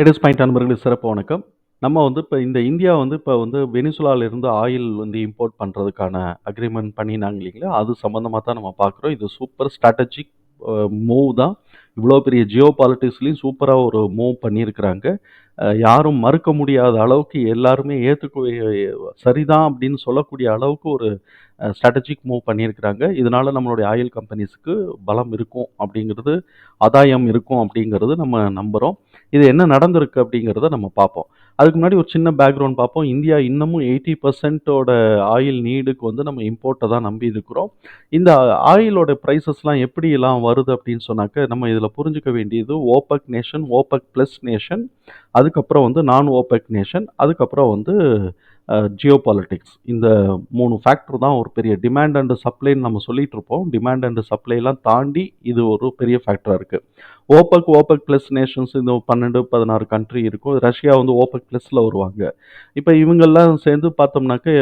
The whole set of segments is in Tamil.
எடிஸ் பாயிண்ட் அன்பர்களுக்கு சிறப்பு வணக்கம். நம்ம வந்து இப்போ இந்த இந்தியா வந்து இப்போ வந்து வெனிசுலாவிலிருந்து ஆயில் வந்து இம்போர்ட் பண்ணுறதுக்கான அக்ரிமெண்ட் பண்ணினாங்க இல்லைங்களா? அது சம்மந்தமாக தான் நம்ம பார்க்குறோம். இது சூப்பர் ஸ்ட்ராட்டஜிக் மூவ் தான். இவ்வளோ பெரிய ஜியோ பாலிட்டிக்ஸ்லேயும் சூப்பராக ஒரு மூவ் பண்ணியிருக்கிறாங்க. யாரும் மறுக்க முடியாத அளவுக்கு எல்லாருமே ஏற்றுக்கூடிய சரிதான் அப்படின்னு சொல்லக்கூடிய அளவுக்கு ஒரு ஸ்ட்ராட்டஜிக் மூவ் பண்ணியிருக்கிறாங்க. இதனால நம்மளுடைய ஆயில் கம்பெனிஸுக்கு பலம் இருக்கும் அப்படிங்கிறது ஆதாயம் இருக்கும் அப்படிங்கிறது நம்ம நம்புகிறோம் இது என்ன நடந்திருக்கு அப்படிங்கிறத நம்ம பார்ப்போம். அதுக்கு முன்னாடி ஒரு சின்ன பேக்ரவுண்ட் பார்ப்போம். இந்தியா இன்னமும் எயிட்டி பர்சன்ட்டோட ஆயில் நீடுக்கு வந்து நம்ம இம்போர்ட்டை தான் நம்பி இருக்கிறோம். இந்த ஆயிலோட ப்ரைஸஸ்லாம் எப்படிலாம் வருது அப்படின்னு சொன்னாக்க நம்ம இதில் புரிஞ்சுக்க வேண்டியது OPEC nation OPEC plus nation அதுக்கப்புறம் வந்து நான் ஓபெக் நேஷன் அதுக்கப்புறம் வந்து ஜியோ பாலிட்டிக்ஸ் இந்த மூணு ஃபேக்டர் தான் ஒரு பெரிய டிமாண்ட் அண்ட் சப்ளைன்னு நம்ம சொல்லிட்டு இருப்போம். டிமாண்ட் அண்டு சப்ளைலாம் தாண்டி இது ஒரு பெரிய ஃபேக்டராக இருக்குது ஓபக் ஓபக் ப்ளஸ் நேஷன்ஸ் இந்த பன்னெண்டு பதினாறு கண்ட்ரி இருக்கும். ரஷ்யா வந்து ஓபக் ப்ளஸில் வருவாங்க. இப்போ இவங்கெல்லாம் சேர்ந்து பார்த்தோம்னாக்க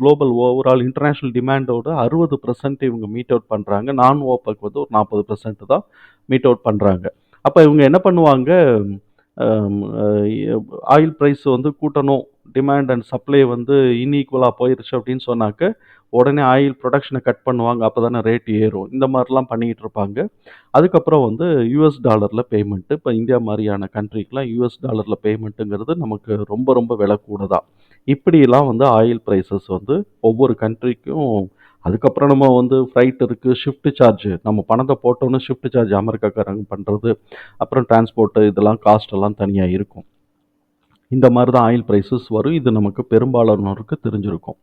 குளோபல் ஓவரால் இன்டர்நேஷ்னல் டிமாண்டோட அறுபது பர்சன்ட் இவங்க மீட் அவுட் பண்ணுறாங்க நான் ஓபக் வந்து ஒரு நாற்பது பர்சன்ட் தான் மீட் அவுட் பண்ணுறாங்க அப்போ இவங்க என்ன பண்ணுவாங்க? ஆயில் ப்ரைஸ் வந்து கூட்டணும். டிமாண்ட் அண்ட் சப்ளை வந்து இன்ஈக்குவலாக போயிடுச்சு அப்படின்னு சொன்னாக்க உடனே ஆயில் ப்ரொடக்ஷனை கட் பண்ணுவாங்க. அப்போ தானே ரேட் ஏறும். இந்த மாதிரிலாம் பண்ணிக்கிட்டு இருப்பாங்க. அதுக்கப்புறம் வந்து யூஎஸ் டாலரில் பேமெண்ட்டு இப்போ இந்தியா மாதிரியான கண்ட்ரிக்கெலாம் யூஎஸ் டாலரில் பேமெண்ட்டுங்கிறது நமக்கு ரொம்ப ரொம்ப விலை கூட தான் இப்படிலாம் வந்து ஆயில் ப்ரைஸஸ் வந்து ஒவ்வொரு கண்ட்ரிக்கும் அதுக்கப்புறம் நம்ம வந்து ஃப்ளைட் இருக்குது ஷிஃப்ட் சார்ஜ் நம்ம பணத்தை போட்டோன்னு ஷிஃப்ட் சார்ஜ் அமெரிக்காக்காரங்க பண்ணுறது அப்புறம் டிரான்ஸ்போர்ட்டு இதெல்லாம் காஸ்ட் எல்லாம் தனியாக இருக்கும். இந்த மாதிரி தான் ஆயில் ப்ரைஸஸ் வரும். இது நமக்கு பெரும்பாலானோருக்கு தெரிஞ்சிருக்கும்.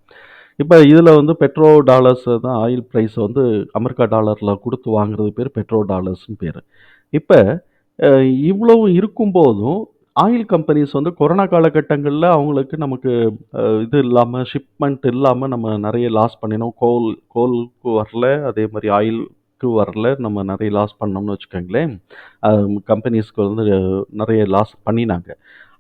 இப்போ இதில் வந்து பெட்ரோ டாலர்ஸ் தான் ஆயில் ப்ரைஸ் வந்து அமெரிக்கா டாலரில் கொடுத்து வாங்குறது பேர் பெட்ரோ டாலர்ஸ்னு பேர். இப்போ இவ்வளவு இருக்கும்போதும் ஆயில் கம்பெனிஸ் வந்து கொரோனா காலகட்டங்களில் அவங்களுக்கு நமக்கு இது இல்லாமல் ஷிப்மெண்ட் இல்லாமல் நம்ம நிறைய லாஸ் பண்ணினோம். கோல் கோலுக்கு வரல அதே மாதிரி ஆயிலுக்கு வரல நம்ம நிறைய லாஸ் பண்ணோம்னு வச்சுக்கோங்களேன். கம்பெனிஸ்க்கு வந்து நிறைய லாஸ் பண்ணினாங்க.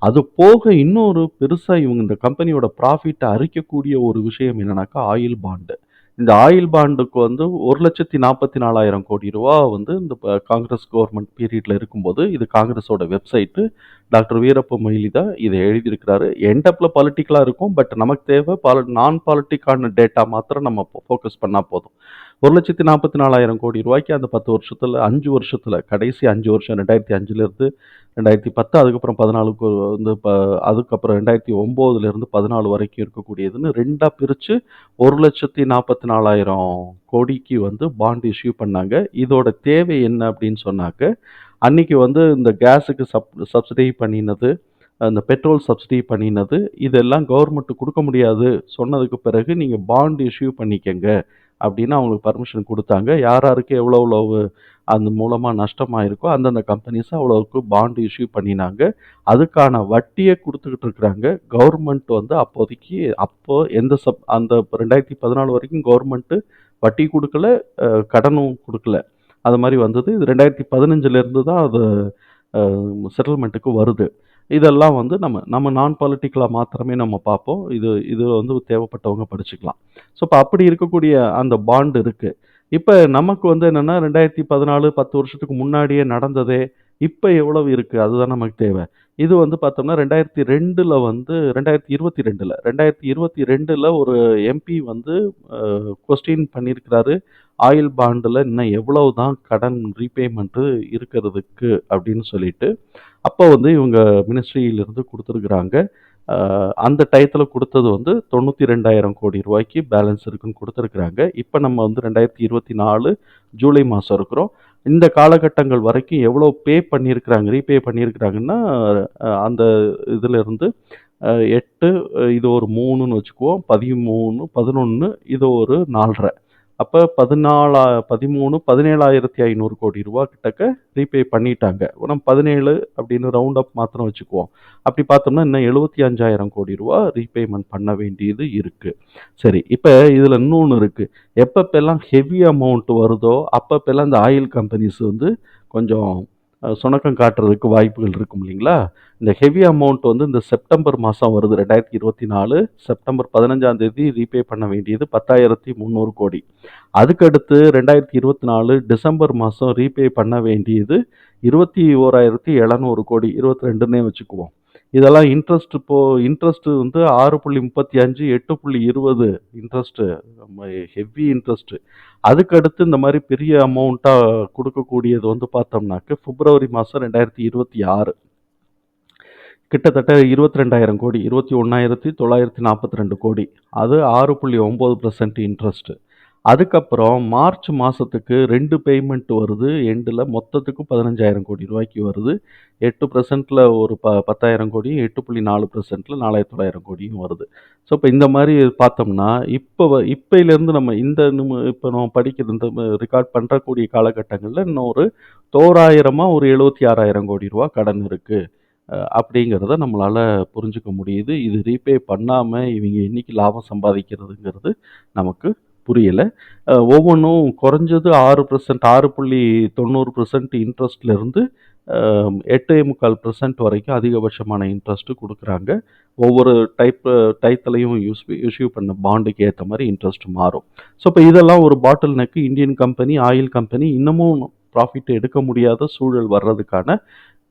அது போக இன்னொரு பெருசாக இவங்க இந்த கம்பெனியோட ப்ராஃபிட்டை அரிக்கக்கூடிய ஒரு விஷயம் என்னன்னாக்கா ஆயில் பாண்டு இந்த ஆயில் பாண்டுக்கு வந்து ஒரு லட்சத்தி நாற்பத்தி நாலாயிரம் கோடி ரூபா வந்து இந்த காங்கிரஸ் கவர்மெண்ட் பீரியடில் இருக்கும்போது இது காங்கிரஸோட வெப்சைட்டு டாக்டர் வீரப்ப மொய்லி தான் இதை எழுதியிருக்கிறாரு. என்டப்பில் பாலிட்டிக்கலாக இருக்கும் பட் நமக்கு தேவை பால நான் பாலிட்டிக்கான டேட்டா மாத்திரம் நம்ம ஃபோக்கஸ் பண்ணால் போதும். ஒரு லட்சத்தி நாற்பத்தி நாலாயிரம் கோடி ரூபாய்க்கு அந்த பத்து வருஷத்தில் அஞ்சு வருஷத்தில் கடைசி அஞ்சு வருஷம் ரெண்டாயிரத்தி அஞ்சுலேருந்து ரெண்டாயிரத்தி பத்து அதுக்கப்புறம் பதினாலுக்கு வந்து ப அதுக்கப்புறம் ரெண்டாயிரத்தி ஒம்போதுலேருந்து பதினாலு வரைக்கும் இருக்கக்கூடியதுன்னு ரெண்டாக பிரித்து ஒரு லட்சத்தி நாற்பத்தி நாலாயிரம் கோடிக்கு வந்து பாண்ட் இஷ்யூ பண்ணாங்க. இதோட தேவை என்ன அப்படின்னு சொன்னாக்க அன்னைக்கு வந்து இந்த கேஸுக்கு சப் சப்சிடி பண்ணினது அந்த பெட்ரோல் சப்சிடி பண்ணினது இதெல்லாம் கவர்மெண்ட் கொடுக்க முடியாது. சொன்னதுக்கு பிறகு நீங்கள் பாண்ட் இஷ்யூ பண்ணிக்கங்க அப்படின்னு அவங்களுக்கு பர்மிஷன் கொடுத்தாங்க. யார் யாருக்கு எவ்வளோ எவ்வளோ அது மூலமாக நஷ்டமாக இருக்கோ அந்தந்த கம்பெனிஸ் அவ்வளோவுக்கு பாண்டு இஷ்யூ பண்ணினாங்க. அதுக்கான வட்டியை கொடுத்துக்கிட்டு இருக்கிறாங்க. கவர்மெண்ட் வந்து அப்போதைக்கு அப்போ எந்த சப் அந்த ரெண்டாயிரத்தி பதினாலு வரைக்கும் கவர்மெண்ட்டு வட்டி கொடுக்கல கடனும் கொடுக்கல. அது மாதிரி வந்தது. இது ரெண்டாயிரத்தி பதினஞ்சுலேருந்து தான் அது செட்டில்மெண்ட்டுக்கு வருது. இதெல்லாம் வந்து நம்ம நம்ம நான் பாலிட்டிக்கலாக மாத்திரமே நம்ம பார்ப்போம். இது இது வந்து தேவைப்பட்டவங்க படிச்சுக்கலாம். ஸோ இப்போ அப்படி இருக்கக்கூடிய அந்த பாண்ட் இருக்குது இப்போ நமக்கு வந்து என்னென்னா ரெண்டாயிரத்தி பதினாலு பத்து வருஷத்துக்கு முன்னாடியே நடந்ததே இப்போ எவ்வளவு இருக்குது அதுதான் நமக்கு தேவை. இது வந்து பார்த்தோம்னா ரெண்டாயிரத்தி ரெண்டில் வந்து ரெண்டாயிரத்தி இருபத்தி ரெண்டில் ரெண்டாயிரத்தி இருபத்தி ரெண்டில் ஒரு எம்பி வந்து கொஸ்டின் பண்ணியிருக்கிறாரு ஆயில் பாண்டில் இன்னும் எவ்வளவு தான் கடன் ரீபேமெண்ட்டு இருக்கிறதுக்கு அப்படின்னு சொல்லிட்டு அப்போ வந்து இவங்க மினிஸ்ட்ரியிலிருந்து கொடுத்துருக்குறாங்க. அந்த டயத்தில் கொடுத்தது வந்து தொண்ணூற்றி ரெண்டாயிரம் கோடி ரூபாய்க்கு பேலன்ஸ் இருக்குன்னு கொடுத்துருக்குறாங்க. இப்போ நம்ம வந்து ரெண்டாயிரத்தி இருபத்தி நாலு ஜூலை மாதம் இருக்கிறோம். இந்த காலகட்டங்கள் வரைக்கும் எவ்வளோ பே பண்ணியிருக்கிறாங்க ரீபே பண்ணியிருக்கிறாங்கன்னா அந்த இதிலிருந்து எட்டு இது ஒரு மூணுன்னு வச்சுக்குவோம். பதிமூணு பதினொன்று இது ஒரு நாலரை. அப்போ பதினாலா பதிமூணு பதினேழாயிரத்தி ஐநூறு கோடி ரூபா கிட்டக்க ரீபே பண்ணிட்டாங்க. நம்ம பதினேழு அப்படின்னு ரவுண்ட் அப் மாத்திரம் வச்சுக்குவோம். அப்படி பார்த்தோம்னா இன்னும் எழுபத்தி அஞ்சாயிரம் கோடி ரூபா ரீபேமெண்ட் பண்ண வேண்டியது இருக்குது சரி இப்போ இதில் இன்னொன்று இருக்குது எப்பப்பெல்லாம் ஹெவி அமௌண்ட் வருதோ அப்பப்பெல்லாம் இந்த ஆயில் கம்பெனிஸ் வந்து கொஞ்சம் சுணக்கம் காட்டுறதுக்கு வாய்ப்புகள் இருக்கும் இல்லைங்களா? இந்த ஹெவி அமௌண்ட் வந்து இந்த செப்டம்பர் மாதம் வருது ரெண்டாயிரத்தி இருபத்தி நாலு செப்டம்பர் பதினஞ்சாம் தேதி ரீபே பண்ண வேண்டியது பத்தாயிரத்தி முந்நூறு கோடி. அதுக்கடுத்து ரெண்டாயிரத்தி இருபத்தி நாலு டிசம்பர் மாதம் ரீபே பண்ண வேண்டியது இருபத்தி ஓராயிரத்தி எழுநூறு கோடி இருபத்தி ரெண்டுன்னே வச்சுக்குவோம். இதெல்லாம் இன்ட்ரெஸ்ட் இப்போது இன்ட்ரெஸ்ட்டு வந்து ஆறு புள்ளி முப்பத்தி அஞ்சு எட்டு புள்ளி இருபது இன்ட்ரெஸ்ட்டு நம்ம ஹெவி இன்ட்ரெஸ்ட்டு அதுக்கடுத்து இந்த மாதிரி பெரிய அமௌண்ட்டாக கொடுக்கக்கூடியது வந்து பார்த்தோம்னாக்க பிப்ரவரி மாதம் ரெண்டாயிரத்தி இருபத்தி ஆறு. கிட்டத்தட்ட இருபத்தி ரெண்டாயிரம் கோடி இருபத்தி ஒன்றாயிரத்தி தொள்ளாயிரத்தி நாற்பத்தி ரெண்டு கோடி. அது ஆறு புள்ளி ஒம்பது பர்சன்ட் இன்ட்ரெஸ்ட்டு அதுக்கப்புறம் மார்ச் மாதத்துக்கு ரெண்டு பேமெண்ட் வருது. எண்டில் மொத்தத்துக்கு பதினஞ்சாயிரம் கோடி ரூபாய்க்கு வருது. எட்டு பர்சன்ட்டில் ஒரு ப 10,000 கோடியும், 8.4%ல 4,900 கோடியும் வருது. ஸோ, இப்போ இந்த மாதிரி பார்த்தோம்னா, இப்போ வ நம்ம இந்த இப்போ நம்ம படிக்கிற இந்த ரெக்கார்ட் ரெக்கார்ட் காலகட்டங்களில் இன்னொரு இன்னும் ஒரு எழுபத்தி ஒரு 76,000 கோடி ரூபா கடன் இருக்குது அப்படிங்கிறத நம்மளால் புரிஞ்சுக்க முடியுது. இது ரீபே பண்ணாமல் இவங்க இன்றைக்கி லாபம் சம்பாதிக்கிறதுங்கிறது நமக்கு புரியலை ஒவ்வொன்றும் குறைஞ்சது ஆறு பர்சன்ட் ஆறு புள்ளி தொண்ணூறு பர்சன்ட் இன்ட்ரெஸ்ட்லேருந்து எட்டே முக்கால் பர்சன்ட் வரைக்கும் அதிகபட்சமான இன்ட்ரெஸ்ட்டு கொடுக்குறாங்க ஒவ்வொரு டைப் டைத்துலையும் யூஸ் இஷ்யூ பண்ண பாண்டுக்கு ஏற்ற மாதிரி இன்ட்ரெஸ்ட் மாறும். ஸோ, இப்போ இதெல்லாம் ஒரு bottleneck Indian company, oil company இன்னமும் ப்ராஃபிட் எடுக்க முடியாத சூழல் வர்றதுக்கான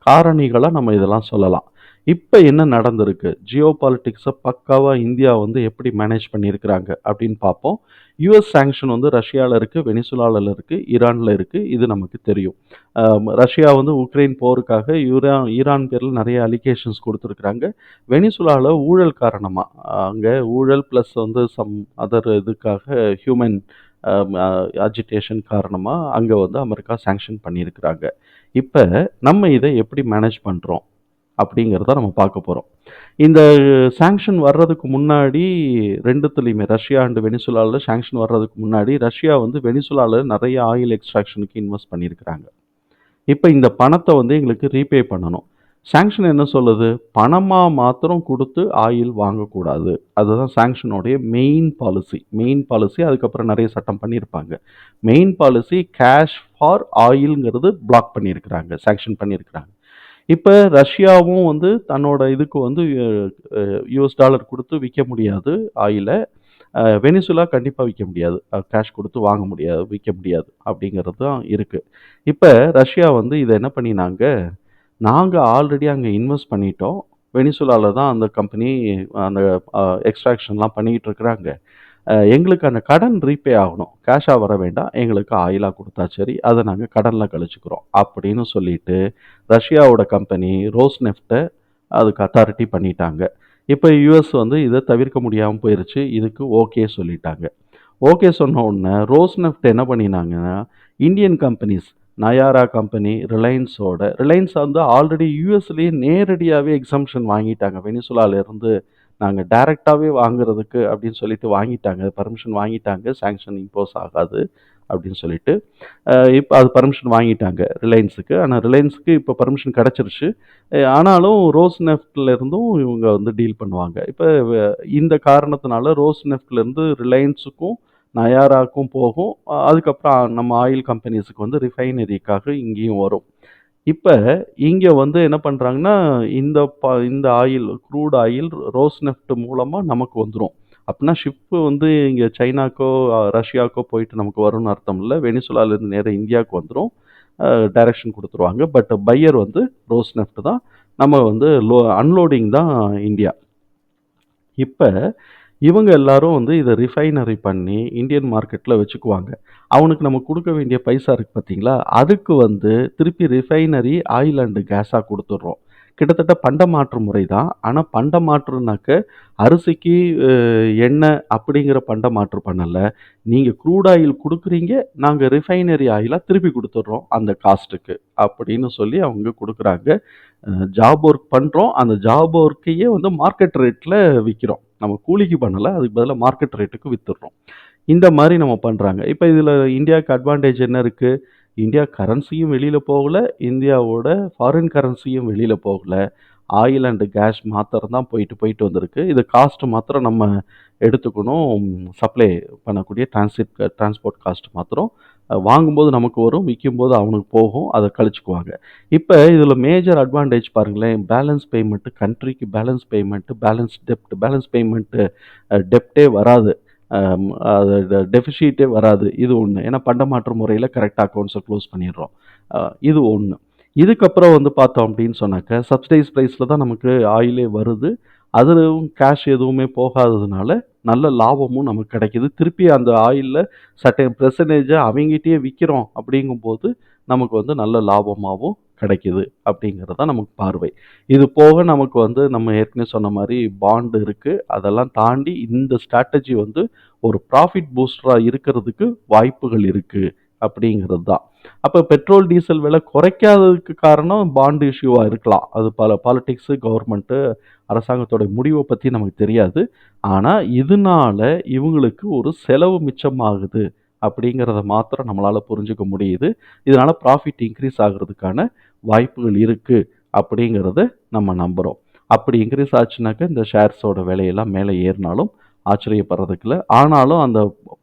காரணிகளாக நம்ம இதெல்லாம் சொல்லலாம். இப்போ என்ன நடந்திருக்கு? ஜியோ பாலிட்டிக்ஸை பக்காவாக இந்தியா வந்து எப்படி மேனேஜ் பண்ணியிருக்கிறாங்க அப்படின்னு பார்ப்போம். யூஎஸ் சாங்ஷன் வந்து ரஷ்யாவில் இருக்குது வெனிசுலாவில் இருக்குது ஈரானில் இருக்குது இது நமக்கு தெரியும். ரஷ்யா வந்து உக்ரைன் போருக்காக யூரா ஈரான் பேரில் நிறைய அலிகேஷன்ஸ் கொடுத்துருக்குறாங்க வெனிசுலாவில் ஊழல் காரணமாக அங்கே ஊழல் ப்ளஸ் வந்து சம் அதர் இதுக்காக ஹியூமன் அஜிடேஷன் காரணமாக அங்கே வந்து அமெரிக்கா சேங்ஷன் பண்ணியிருக்கிறாங்க. இப்போ நம்ம இதை எப்படி மேனேஜ் பண்ணுறோம் அப்படிங்கிறத நம்ம பார்க்க போகிறோம் இந்த சாங்ஷன் வர்றதுக்கு முன்னாடி ரெண்டுத்துலேயுமே ரஷ்யா அண்டு வெனிசுலாவில் சாங்ஷன் வர்றதுக்கு முன்னாடி, ரஷ்யா வந்து வெனிசுலாவில் நிறைய ஆயில் எக்ஸ்ட்ராக்ஷனுக்கு இன்வெஸ்ட் பண்ணியிருக்கிறாங்க. இப்போ இந்த பணத்தை வந்து எங்களுக்கு ரீபே பண்ணணும். சாங்ஷன் என்ன சொல்லுது? பணமாக மாத்திரம் கொடுத்து ஆயில் வாங்கக்கூடாது. அதுதான் சாங்ஷனுடைய மெயின் பாலிசி. மெயின் பாலிசி அதுக்கப்புறம் நிறைய சட்டம் பண்ணியிருப்பாங்க. மெயின் பாலிசி கேஷ் ஃபார் ஆயில்ங்கிறது பிளாக் பண்ணியிருக்கிறாங்க. சாங்ஷன் பண்ணியிருக்கிறாங்க. இப்போ ரஷ்யாவும் வந்து தன்னோட இதுக்கு வந்து யூஎஸ் டாலர் கொடுத்து விற்க முடியாது ஆயில. வெனிசுலா கண்டிப்பாக விற்க முடியாது. கேஷ் கொடுத்து வாங்க முடியாது, விற்க முடியாது அப்படிங்கிறது தான் இருக்குது இப்போ ரஷ்யா வந்து இதை என்ன பண்ணினாங்க, நாங்கள் ஆல்ரெடி அங்கே இன்வெஸ்ட் பண்ணிட்டோம். வெனிசுலாவில் தான் அந்த கம்பெனி அந்த எக்ஸ்ட்ராக்ஷன்லாம் பண்ணிக்கிட்டு இருக்கிறாங்க. எங்களுக்கு அந்த கடன் ரீபே ஆகணும். கேஷாக வர வேண்டாம். எங்களுக்கு ஆயிலாக கொடுத்தா சரி. அதை நாங்கள் கடனில் கழிச்சுக்கிறோம். அப்படின்னு சொல்லிட்டு ரஷ்யாவோட கம்பெனி ரோஸ் நெஃப்ட்டை அதுக்கு அத்தாரிட்டி பண்ணிட்டாங்க. இப்போ யுஎஸ் வந்து இதை தவிர்க்க முடியாமல் போயிடுச்சு இதுக்கு ஓகே சொல்லிட்டாங்க. ஓகே சொன்ன உடனே ரோஸ் நெஃப்ட் என்ன பண்ணினாங்கன்னா, இந்தியன் கம்பெனிஸ் நயாரா கம்பெனி, ரிலையன்ஸோட ரிலையன்ஸ் வந்து ஆல்ரெடி யூஎஸ்லேயே நேரடியாகவே எக்ஸம்ஷன் வாங்கிட்டாங்க. வெனிசுலால நாங்கள் டைரெக்டாகவே வாங்குறதுக்கு அப்படின்னு சொல்லிட்டு வாங்கிட்டாங்க. பர்மிஷன் வாங்கிட்டாங்க. சாங்ஷன் இம்போஸ் ஆகாது அப்படின்னு சொல்லிட்டு. இப்போ அது பர்மிஷன் வாங்கிட்டாங்க ரிலையன்ஸுக்கு. ஆனால் ரிலையன்ஸுக்கு இப்போ பர்மிஷன் கிடச்சிருச்சு ஆனாலும் ரோஸ் இருந்தும் இவங்க வந்து டீல் பண்ணுவாங்க. இப்போ இந்த காரணத்தினால ரோஸ் இருந்து ரிலையன்ஸுக்கும், நயாராக்கும் போகும். அதுக்கப்புறம் நம்ம ஆயில் கம்பெனிஸுக்கு வந்து ரிஃபைனரிக்காக இங்கேயும் வரும். இப்போ இங்கே வந்து என்ன பண்ணுறாங்கன்னா இந்த ப இந்த oil crude oil Rosneft மூலமாக நமக்கு வந்துடும் அப்படின்னா ஷிப்பு வந்து இங்கே சைனாக்கோ, ரஷ்யாக்கோ போயிட்டு நமக்கு வரும்னு அர்த்தம் இல்லை வெனிசுலாலேருந்து நேராக இந்தியாவுக்கு வந்துடும் டைரக்ஷன் கொடுத்துருவாங்க பட் பையர் வந்து ரோஸ் நெஃப்ட் தான். நம்ம வந்து லோ அன்லோடிங் தான் இந்தியா. இப்போ இவங்க எல்லாரும் வந்து இதை ரிஃபைனரி பண்ணி இந்தியன் மார்க்கெட்டில் வச்சுக்குவாங்க. அவனுக்கு நம்ம கொடுக்க வேண்டிய பைசா இருக்குது பார்த்தீங்களா? அதுக்கு வந்து திருப்பி ரிஃபைனரி ஆயில் அண்டு கேஸாக கொடுத்துட்றோம் கிட்டத்தட்ட பண்டமாற்று முறை தான். ஆனா பண்டமாற்றுனாக்க அரிசிக்கு எண்ணெய் அப்படிங்கிற பண்டமாற்று பண்ணலை நீங்கள் க்ரூட் ஆயில் கொடுக்குறீங்க நாங்கள் ரிஃபைனரி ஆயிலாக திருப்பி கொடுத்துட்றோம் அந்த காஸ்ட்டுக்கு. அப்படின்னு சொல்லி அவங்க கொடுக்குறாங்க ஜாப் ஒர்க் பண்ணுறோம் அந்த ஜாப் ஒர்க்கையே வந்து மார்க்கெட் ரேட்டில் விற்கிறோம் நம்ம கூலிக்கு பண்ணலை அதுக்கு பதிலாக மார்க்கெட் ரேட்டுக்கு வித்துடுறோம். இந்த மாதிரி நம்ம பண்ணுறாங்க இப்போ இதில் இந்தியாவுக்கு அட்வான்டேஜ் என்ன இருக்குது இந்தியா கரன்சியும் வெளியில் போகல. இந்தியாவோட ஃபாரின் கரன்சியும் வெளியில் போகல. ஆயில் அண்டு கேஸ் மாத்திரம் தான் போயிட்டு, போயிட்டு வந்திருக்கு. இது காஸ்ட் மாத்திரம் நம்ம எடுத்துக்கணும். சப்ளை பண்ணக்கூடிய டிரான்சிட் டிரான்ஸ்போர்ட் காஸ்ட் மாத்திரம் வாங்கும்போது நமக்கு வரும் விற்கும்போது அவனுக்கு போகும் அதை கழிச்சுக்குவாங்க. இப்போ இதில் மேஜர் அட்வான்டேஜ் பாருங்களேன் பேலன்ஸ் பேமெண்ட்டு கண்ட்ரிக்கு பேலன்ஸ் பேமெண்ட்டு பேலன்ஸ் டெப்ட் பேலன்ஸ் பேமெண்ட்டு டெப்டே வராது. அது டெபிசிட்டே வராது. இது ஒன்று ஏன்னா பண்டமாற்று முறையில் கரெக்டாக அக்கௌண்ட்ஸை க்ளோஸ் பண்ணிடுறோம். இது ஒன்று இதுக்கப்புறம் வந்து பார்த்தோம் அப்படின்னு சொன்னாக்க சப்சிடைஸ் ப்ரைஸில் தான் நமக்கு ஆயிலே வருது. அதுவும் கேஷ் எதுவுமே போகாததுனால நல்ல லாபமும் நமக்கு கிடைக்கிது. திருப்பி அந்த ஆயிலில் சர்டன் பெர்சன்டேஜை அவங்ககிட்டயே விற்கிறோம் அப்படிங்கும்போது நமக்கு வந்து நல்ல லாபமாகவும் கிடைக்கிது அப்படிங்கிறது தான் நமக்கு பார்வை. இது போக நமக்கு வந்து நம்ம ஏற்கனவே சொன்ன மாதிரி பாண்டு இருக்குது அதெல்லாம் தாண்டி இந்த ஸ்ட்ராட்டஜி வந்து ஒரு ப்ராஃபிட் பூஸ்டராக இருக்கிறதுக்கு வாய்ப்புகள் இருக்குது அப்படிங்கிறது தான் அப்போ பெட்ரோல் டீசல் விலை குறைக்காததுக்கு காரணம் பாண்டு இஷ்யூவாக இருக்கலாம். அது பல பாலிட்டிக்ஸு கவர்மெண்ட்டு அரசாங்கத்தோட முடிவை பற்றி நமக்கு தெரியாது. ஆனால் இதனால இவங்களுக்கு ஒரு செலவு மிச்சமாகுது அப்படிங்கிறத மாத்திரம் நம்மளால் புரிஞ்சுக்க முடியுது. இதனால் ப்ராஃபிட் இன்க்ரீஸ் ஆகிறதுக்கான வாய்ப்புகள் இருக்குது அப்படிங்கிறத நம்ம நம்புகிறோம் அப்படி இன்க்ரீஸ் ஆச்சுனாக்கா இந்த ஷேர்ஸோட விலையெல்லாம் மேலே ஏறினாலும் ஆச்சரியப்படுறதுக்கு இல்லை ஆனாலும் அந்த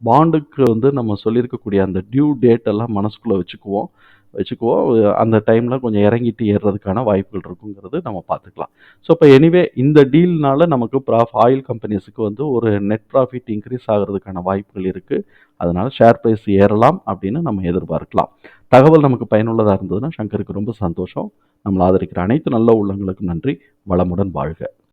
பாண்டுக்கு வந்து நம்ம சொல்லியிருக்கக்கூடிய அந்த டியூ டேட் எல்லாம் மனசுக்குள்ளே வச்சுக்குவோம். வச்சுக்குவோம். அந்த டைமில் கொஞ்சம் இறங்கிட்டு ஏறுறதுக்கான வாய்ப்புகள் இருக்குங்கிறது நம்ம பார்த்துக்கலாம். ஸோ இப்போ எனிவே இந்த டீல்னால நமக்கு ப்ராஃப் ஆயில் கம்பெனிஸுக்கு வந்து ஒரு நெட் ப்ராஃபிட் இன்க்ரீஸ் ஆகிறதுக்கான வாய்ப்புகள் இருக்குது அதனால் ஷேர் ப்ரைஸ் ஏறலாம் அப்படின்னு நம்ம எதிர்பார்க்கலாம். தகவல் நமக்கு பயனுள்ளதாக இருந்ததுன்னா சங்கருக்கு ரொம்ப சந்தோஷம். நம்மளை ஆதரிக்கிற அனைத்து நல்ல உள்ளங்களுக்கும் நன்றி. வளமுடன் வாழ்க.